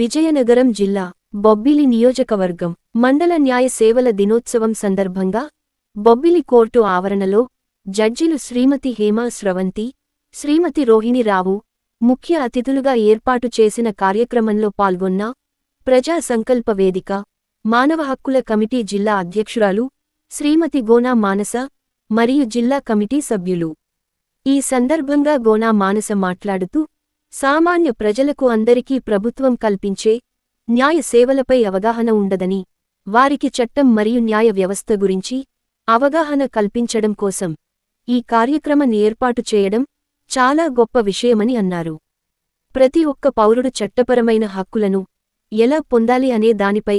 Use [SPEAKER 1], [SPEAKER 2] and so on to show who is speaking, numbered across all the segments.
[SPEAKER 1] విజయనగరం జిల్లా బొబ్బిలి నియోజకవర్గం మండల న్యాయ సేవల దినోత్సవం సందర్భంగా బొబ్బిలి కోర్టు ఆవరణలో జడ్జిలు శ్రీమతి హేమా స్రవంతి శ్రీమతి రోహిణిరావు ముఖ్య అతిథులుగా ఏర్పాటు చేసిన కార్యక్రమంలో పాల్గొన్న ప్రజా సంకల్ప వేదిక మానవ హక్కుల కమిటీ జిల్లా అధ్యక్షురాలు శ్రీమతి గోనా మానస మరియు జిల్లా కమిటీ సభ్యులు. ఈ సందర్భంగా గోనా మానస మాట్లాడుతూ సామాన్య ప్రజలకు అందరికీ ప్రభుత్వం కల్పించే న్యాయ సేవలపై అవగాహన ఉండదని వారికి చట్టం మరియు న్యాయ వ్యవస్థ గురించి అవగాహన కల్పించడం కోసం ఈ కార్యక్రమం ఏర్పాటు చేయడం చాలా గొప్ప విషయమని అన్నారు. ప్రతి ఒక్క పౌరుడు చట్టపరమైన హక్కులను ఎలా పొందాలి అనే దానిపై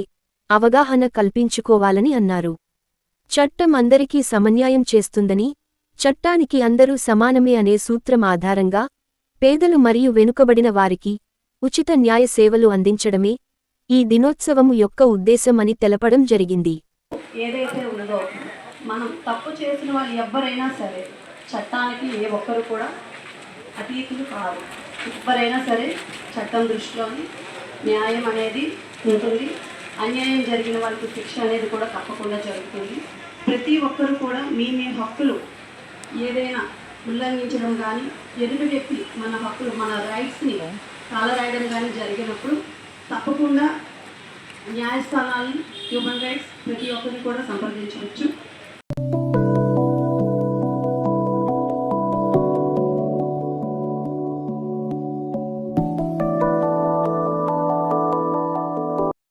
[SPEAKER 1] అవగాహన కల్పించుకోవాలని అన్నారు. చట్టం అందరికీ సమన్యాయం చేస్తుందని చట్టానికి అందరూ సమానమే అనే సూత్రం ఆధారంగా పేదలు మరియు వెనుకబడిన వారికి ఉచిత న్యాయ సేవలు అందించడమే ఈ దినోత్సవము యొక్క ఉద్దేశం అని తెలపడం జరిగింది.
[SPEAKER 2] ఏదైతే ఉన్నదో మనం తప్పు చేసిన వాళ్ళు ఎవ్వరైనా సరే చట్టానికి ఏ ఒక్కరు కూడా అతీతులు కాదు ఎవ్వరైనా సరే చట్టం దృష్టిలోని న్యాయం అనేది ఉంటుంది. అన్యాయం జరిగిన వాళ్ళకి శిక్ష అనేది కూడా తప్పకుండా జరుగుతుంది. ప్రతి ఒక్కరు కూడా మీ మీ హక్కులు ఏదైనా ఉల్లంఘించడం కానీ ఎదుటి వ్యక్తి మన హక్కులు మన రైట్స్ని కాలరాయడం కానీ జరిగినప్పుడు తప్పకుండా న్యాయస్థానాలను హ్యూమన్ రైట్స్ ప్రతి ఒక్కరిని కూడా సంప్రదించవచ్చు.